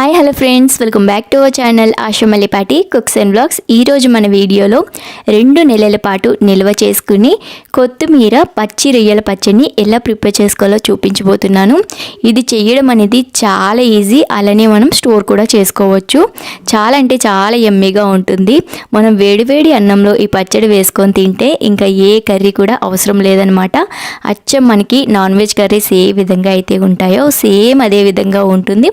Hi hello friends welcome back to our channel Ashamallipati cooks and blogs ఈరోజు మన వీడియోలో రెండు నెలల పాటు నిల్వ చేసుకుని కొత్తిమీర పచ్చి రొయ్యల పచ్చడిని ఎలా ప్రిపేర్ చేసుకోవాలో చూపించబోతున్నాను. ఇది చేయడం అనేది చాలా ఈజీ. అలానే మనం స్టోర్ కూడా చేసుకోవచ్చు. చాలా అంటే చాలా ఎమ్మీగా ఉంటుంది. మనం వేడివేడి అన్నంలో ఈ పచ్చడి వేసుకొని తింటే ఇంకా ఏ కర్రీ కూడా అవసరం లేదనమాట అచ్చం మనకి నాన్ వెజ్ కర్రీస్ ఏ విధంగా అయితే ఉంటాయో సేమ్ అదే విధంగా ఉంటుంది.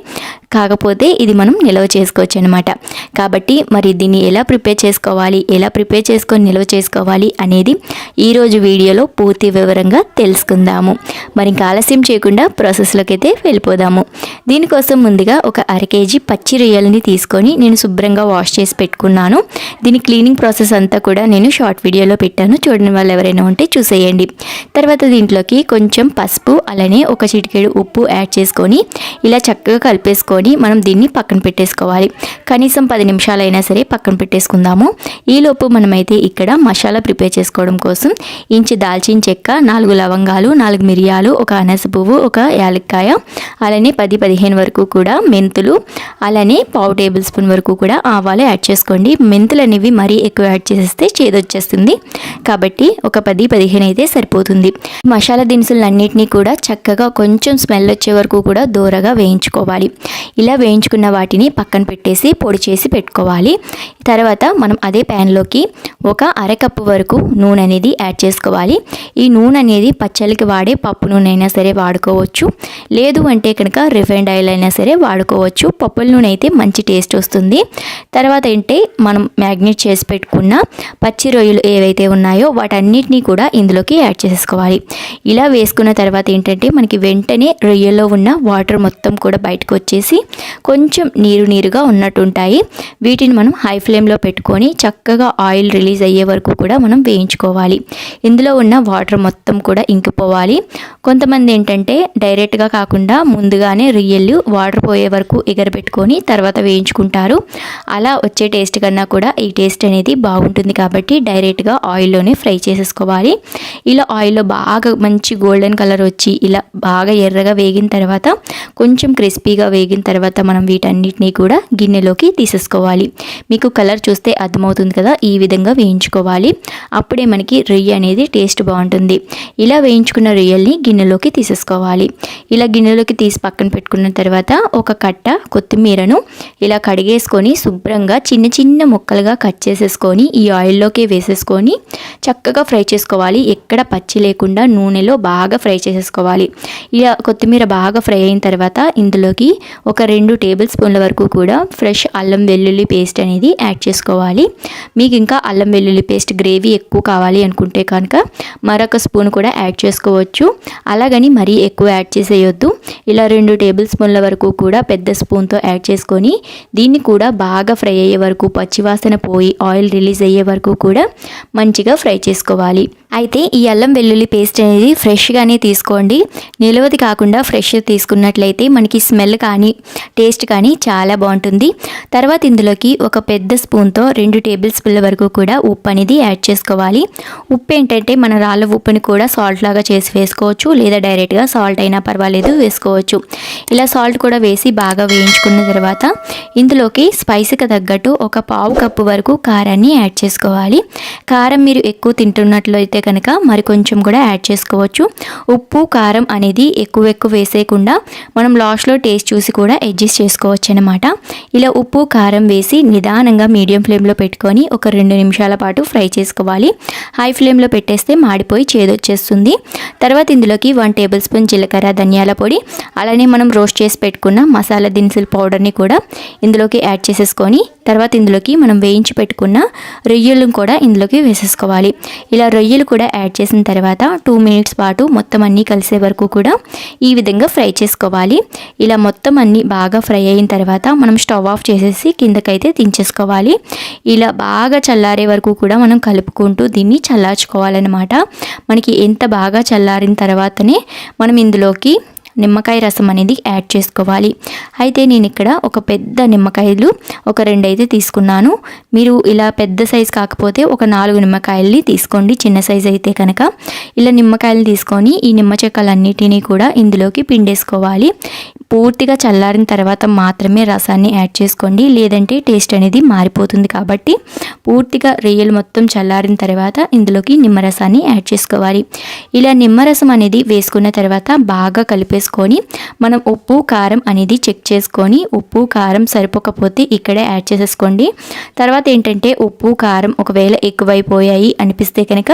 కాకపోతే ఇది మనం నిల్వ చేసుకోవచ్చు అనమాట కాబట్టి మరి దీన్ని ఎలా ప్రిపేర్ చేసుకోవాలి ఎలా ప్రిపేర్ చేసుకొని నిల్వ చేసుకోవాలి అనేది ఈరోజు వీడియోలో పూర్తి వివరంగా తెలుసుకుందాము. మరి ఇంకా ఆలస్యం చేయకుండా ప్రాసెస్లోకి అయితే వెళ్ళిపోదాము. దీనికోసం ముందుగా ఒక అర కేజీ పచ్చి రొయ్యలని తీసుకొని నేను శుభ్రంగా వాష్ చేసి పెట్టుకున్నాను. దీని క్లీనింగ్ ప్రాసెస్ అంతా కూడా నేను షార్ట్ వీడియోలో పెట్టాను. చూడని వాళ్ళు ఎవరైనా ఉంటే చూసేయండి. తర్వాత దీంట్లోకి కొంచెం పసుపు అలానే ఒక చిటికెడు ఉప్పు యాడ్ చేసుకొని ఇలా చక్కగా కలిపేసుకొని మనం దీన్ని పక్కన పెట్టేసుకోవాలి. కనీసం పది నిమిషాలైనా సరే పక్కన పెట్టేసుకుందాము. ఈలోపు మనమైతే ఇక్కడ మసాలా ప్రిపేర్ చేసుకోవడం కోసం ఇంచు దాల్చిన చెక్క నాలుగు లవంగాలు నాలుగు మిరియాలు ఒక అనస పువ్వు ఒక యాలక్కాయ అలానే పది పదిహేను వరకు కూడా మెంతులు అలానే పావు టేబుల్ స్పూన్ వరకు కూడా ఆవాలు యాడ్ చేసుకోండి. మెంతులు అనేవి మరీ ఎక్కువ యాడ్ చేసేస్తే చేదొచ్చేస్తుంది. కాబట్టి ఒక పది పదిహేను అయితే సరిపోతుంది. మసాలా దినుసులన్నింటినీ కూడా చక్కగా కొంచెం స్మెల్ వచ్చే వరకు కూడా దూరగా వేయించుకోవాలి. ఇలా వేయించుకున్న వాటిని పక్కన పెట్టేసి పొడి చేసి పెట్టుకోవాలి. తర్వాత మనం అదే ప్యాన్లోకి ఒక అరకప్పు వరకు నూనె అనేది యాడ్ చేసుకోవాలి. ఈ నూనె అనేది పచ్చళ్ళకి వాడే పప్పు నూనె అయినా సరే వాడుకోవచ్చు. లేదు అంటే కనుక రిఫైండ్ ఆయిల్ అయినా సరే వాడుకోవచ్చు. పప్పుల నూనె అయితే మంచి టేస్ట్ వస్తుంది. తర్వాత ఏంటంటే మనం మ్యాగ్నేట్ చేసి పెట్టుకున్న పచ్చి రొయ్యలు ఏవైతే ఉన్నాయో వాటన్నిటినీ కూడా ఇందులోకి యాడ్ చేసుకోవాలి ఇలా వేసుకున్న తర్వాత ఏంటంటే మనకి వెంటనే రొయ్యల్లో ఉన్న వాటర్ మొత్తం కూడా బయటకు వచ్చేసి కొంచెం నీరు నీరుగా ఉన్నట్టుంటాయి. వీటిని మనం హై ఫ్లేమ్లో పెట్టుకొని చక్కగా ఆయిల్ రిలీజ్ అయ్యే వరకు కూడా మనం వేయించుకోవాలి. ఇందులో ఉన్న వాటర్ మొత్తం కూడా ఇంకిపోవాలి. కొంతమంది ఏంటంటే డైరెక్ట్గా కాకుండా ముందుగానే రొయ్యలు వాటర్ పోయే వరకు ఎగరబెట్టుకొని తర్వాత వేయించుకుంటారు. అలా వచ్చే టేస్ట్ కన్నా కూడా ఈ టేస్ట్ అనేది బాగుంటుంది కాబట్టి డైరెక్ట్గా ఆయిల్లోనే ఫ్రై చేసేసుకోవాలి. ఇలా ఆయిల్లో బాగా మంచి గోల్డెన్ కలర్ వచ్చి ఇలా బాగా ఎర్రగా వేగిన తర్వాత కొంచెం క్రిస్పీగా వేగిన తర్వాత మనం వీటన్నిటిని కూడా గిన్నెలోకి తీసేసుకోవాలి. మీకు కలర్ చూస్తే అర్థమవుతుంది కదా ఈ విధంగా వేయించుకోవాలి. అప్పుడే మనకి రొయ్య అనేది టేస్ట్ బాగుంటుంది. ఇలా వేయించుకున్న రొయ్యల్ని గిన్నెలోకి తీసేసుకోవాలి. ఇలా గిన్నెలోకి తీసి పక్కన పెట్టుకున్న తర్వాత ఒక కట్ట కొత్తిమీరను ఇలా కడిగేసుకొని శుభ్రంగా చిన్న చిన్న ముక్కలుగా కట్ చేసేసుకొని ఈ ఆయిల్లోకి వేసేసుకొని చక్కగా ఫ్రై చేసుకోవాలి. ఎక్కడ పచ్చి లేకుండా నూనెలో బాగా ఫ్రై చేసేసుకోవాలి. ఇలా కొత్తిమీర బాగా ఫ్రై అయిన తర్వాత ఇందులోకి ఒక ఒక రెండు టేబుల్ స్పూన్ల వరకు కూడా ఫ్రెష్ అల్లం వెల్లుల్లి పేస్ట్ అనేది యాడ్ చేసుకోవాలి. మీకు ఇంకా అల్లం వెల్లుల్లి పేస్ట్ గ్రేవీ ఎక్కువ కావాలి అనుకుంటే కనుక మరొక స్పూన్ కూడా యాడ్ చేసుకోవచ్చు. అలాగని మరీ ఎక్కువ యాడ్ చేసేయొద్దు. ఇలా రెండు టేబుల్ స్పూన్ల వరకు కూడా పెద్ద స్పూన్తో యాడ్ చేసుకొని దీన్ని కూడా బాగా ఫ్రై అయ్యే వరకు పచ్చివాసన పోయి ఆయిల్ రిలీజ్ అయ్యే వరకు కూడా మంచిగా ఫ్రై చేసుకోవాలి. అయితే ఈ అల్లం వెల్లుల్లి పేస్ట్ అనేది ఫ్రెష్గానే తీసుకోండి. నిలవది కాకుండా ఫ్రెష్ తీసుకున్నట్లయితే మనకి స్మెల్ కానీ టేస్ట్ కానీ చాలా బాగుంటుంది. తర్వాత ఇందులోకి ఒక పెద్ద స్పూన్తో రెండు టేబుల్ స్పూన్ల వరకు కూడా ఉప్పు అనేది యాడ్ చేసుకోవాలి. ఉప్పు ఏంటంటే మన రాళ్ళ ఉప్పుని కూడా సాల్ట్ లాగా చేసి వేసుకోవచ్చు. లేదా డైరెక్ట్గా సాల్ట్ అయినా పర్వాలేదు వేసుకోవచ్చు. ఇలా సాల్ట్ కూడా వేసి బాగా వేయించుకున్న తర్వాత ఇందులోకి స్పైసీకి తగ్గట్టు ఒక పావు కప్పు వరకు కారాన్ని యాడ్ చేసుకోవాలి. కారం మీరు ఎక్కువ తింటున్నట్లయితే కనుక మరి కొంచెం కూడా యాడ్ చేసుకోవచ్చు. ఉప్పు కారం అనేది ఎక్కువ ఎక్కువ వేసేయకుండా మనం లాస్ట్లో టేస్ట్ చూసి కూడా అడ్జస్ట్ చేసుకోవచ్చు అనమాట ఇలా ఉప్పు కారం వేసి నిదానంగా మీడియం ఫ్లేమ్లో పెట్టుకొని ఒక రెండు నిమిషాల పాటు ఫ్రై చేసుకోవాలి. హై ఫ్లేమ్లో పెట్టేస్తే మాడిపోయి చేదొచ్చేస్తుంది. తర్వాత ఇందులోకి వన్ టేబుల్ స్పూన్ జీలకర్ర ధనియాల పొడి అలానే మనం రోస్ట్ చేసి పెట్టుకున్న మసాలా దినుసుల పౌడర్ని కూడా ఇందులోకి యాడ్ చేసేసుకొని తర్వాత ఇందులోకి మనం వేయించి పెట్టుకున్న రొయ్యలను కూడా ఇందులోకి వేసేసుకోవాలి. ఇలా రొయ్యలు కూడా యాడ్ చేసిన తర్వాత టూ మినిట్స్ పాటు మొత్తం అన్నీ కలిసే వరకు కూడా ఈ విధంగా ఫ్రై చేసుకోవాలి. ఇలా మొత్తం అన్నీ బాగా ఫ్రై అయిన తర్వాత మనం స్టవ్ ఆఫ్ చేసేసి కిందకైతే దించేసుకోవాలి. ఇలా బాగా చల్లారే వరకు కూడా మనం కలుపుకుంటూ దీన్ని చల్లార్చుకోవాలన్నమాట. మనకి ఎంత బాగా చల్లారిన తర్వాతనే మనం ఇందులోకి నిమ్మకాయ రసం అనేది యాడ్ చేసుకోవాలి. అయితే నేను ఇక్కడ ఒక పెద్ద నిమ్మకాయలు ఒక రెండు అయితే తీసుకున్నాను. మీరు ఇలా పెద్ద సైజు కాకపోతే ఒక నాలుగు నిమ్మకాయల్ని తీసుకోండి. చిన్న సైజు అయితే కనుక. ఇలా నిమ్మకాయలు తీసుకొని ఈ నిమ్మ చెక్కలన్నిటినీ కూడా ఇందులోకి పిండేసుకోవాలి. పూర్తిగా చల్లారిన తర్వాత మాత్రమే రసాన్ని యాడ్ చేసుకోండి. లేదంటే టేస్ట్ అనేది మారిపోతుంది కాబట్టి పూర్తిగా రొయ్యలు మొత్తం చల్లారిన తర్వాత ఇందులోకి నిమ్మరసాన్ని యాడ్ చేసుకోవాలి. ఇలా నిమ్మరసం అనేది వేసుకున్న తర్వాత బాగా చేసుకొని మనం ఉప్పు కారం అనేది చెక్ చేసుకొని ఉప్పు కారం సరిపోకపోతే ఇక్కడే యాడ్ చేసేసుకోండి. తర్వాత ఏంటంటే ఉప్పు కారం ఒకవేళ ఎక్కువైపోయాయి అనిపిస్తే కనుక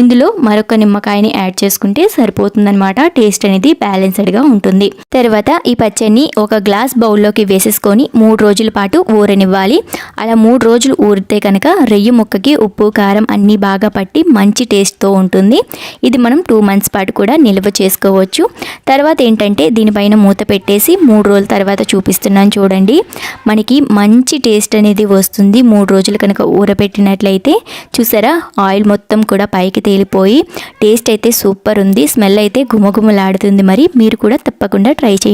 ఇందులో మరొక నిమ్మకాయని యాడ్ చేసుకుంటే సరిపోతుందనమాట టేస్ట్ అనేది బ్యాలెన్స్డ్గా ఉంటుంది. తర్వాత ఈ పచ్చడిని ఒక గ్లాస్ బౌల్లోకి వేసేసుకొని మూడు రోజుల పాటు ఊరనివ్వాలి. అలా మూడు రోజులు ఊరితే కనుక రెయ్యి ముక్కకి ఉప్పు కారం అన్నీ బాగా పట్టి మంచి టేస్ట్తో ఉంటుంది. ఇది మనం టూ మంత్స్ పాటు కూడా నిల్వ చేసుకోవచ్చు. తర్వాత ఏంటంటే దీనిపైన మూత పెట్టేసి మూడు రోజుల తర్వాత చూపిస్తున్నాను చూడండి. మనకి మంచి టేస్ట్ అనేది వస్తుంది. మూడు రోజులు కనుక ఊరబెట్టినట్లయితే చూసారా? ఆయిల్ మొత్తం కూడా పైకి తేలిపోయి టేస్ట్ అయితే సూపర్ ఉంది. స్మెల్ అయితే గుమగుమలాడుతుంది మరి మీరు కూడా తప్పకుండా ట్రై చేయండి.